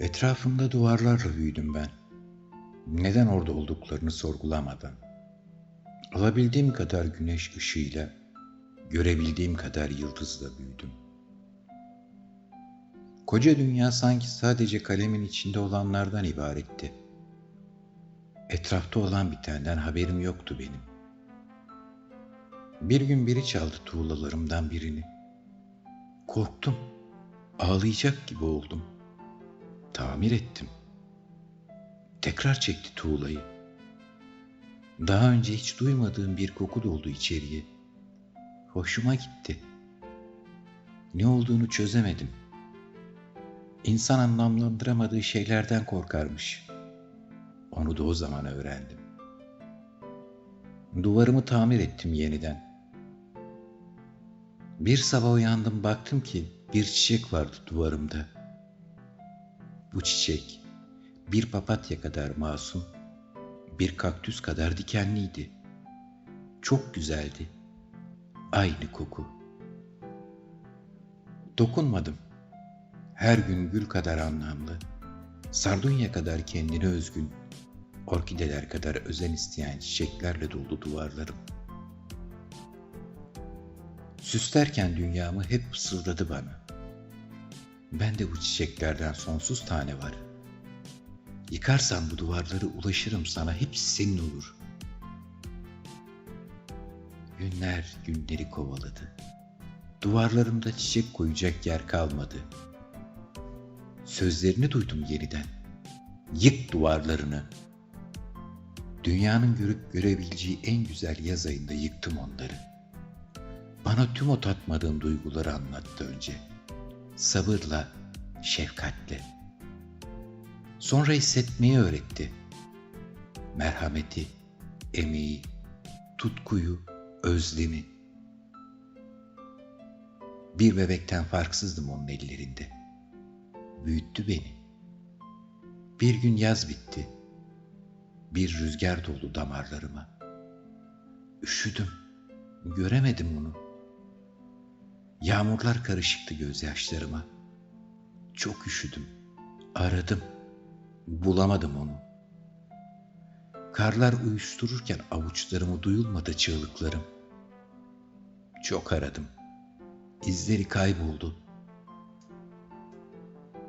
Etrafımda duvarlarla büyüdüm ben. Neden orada olduklarını sorgulamadan. Alabildiğim kadar güneş ışığıyla, görebildiğim kadar yıldızla büyüdüm. Koca dünya sanki sadece kalemin içinde olanlardan ibaretti. Etrafta olan bitenden haberim yoktu benim. Bir gün biri çaldı tuğlalarımdan birini. Korktum. Ağlayacak gibi oldum. Tamir ettim. Tekrar çekti tuğlayı. Daha önce hiç duymadığım bir koku doldu içeriye. Hoşuma gitti. Ne olduğunu çözemedim. İnsan anlamlandıramadığı şeylerden korkarmış. Onu da o zaman öğrendim. Duvarımı tamir ettim yeniden. Bir sabah uyandım baktım ki bir çiçek vardı duvarımda. Bu çiçek bir papatya kadar masum, bir kaktüs kadar dikenliydi. Çok güzeldi. Aynı koku. Dokunmadım. Her gün gül kadar anlamlı, sardunya kadar kendine özgün, orkideler kadar özen isteyen çiçeklerle dolu duvarlarım. Süslerken dünyamı hep fısıldadı bana. Ben de bu çiçeklerden sonsuz tane var. Yıkarsan bu duvarları ulaşırım sana hepsi senin olur. Günler günleri kovaladı. Duvarlarımda çiçek koyacak yer kalmadı. Sözlerini duydum yeniden. Yık duvarlarını. Dünyanın görüp görebileceği en güzel yaz ayında yıktım onları. Bana tüm o tatmadığım duyguları anlattı önce. Sabırla, şefkatle. Sonra hissetmeyi öğretti. Merhameti, emeği, tutkuyu, özlemi. Bir bebekten farksızdım onun ellerinde. Büyüttü beni. Bir gün yaz bitti. Bir rüzgar doldu damarlarıma. Üşüdüm. Göremedim onu. Yağmurlar karışıktı gözyaşlarıma. Çok üşüdüm. Aradım. Bulamadım onu. Karlar uyuştururken avuçlarımı duyulmadı çığlıklarım. Çok aradım. İzleri kayboldu.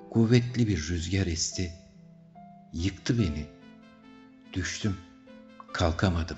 Kuvvetli bir rüzgar esti. Yıktı beni. Düştüm. Kalkamadım.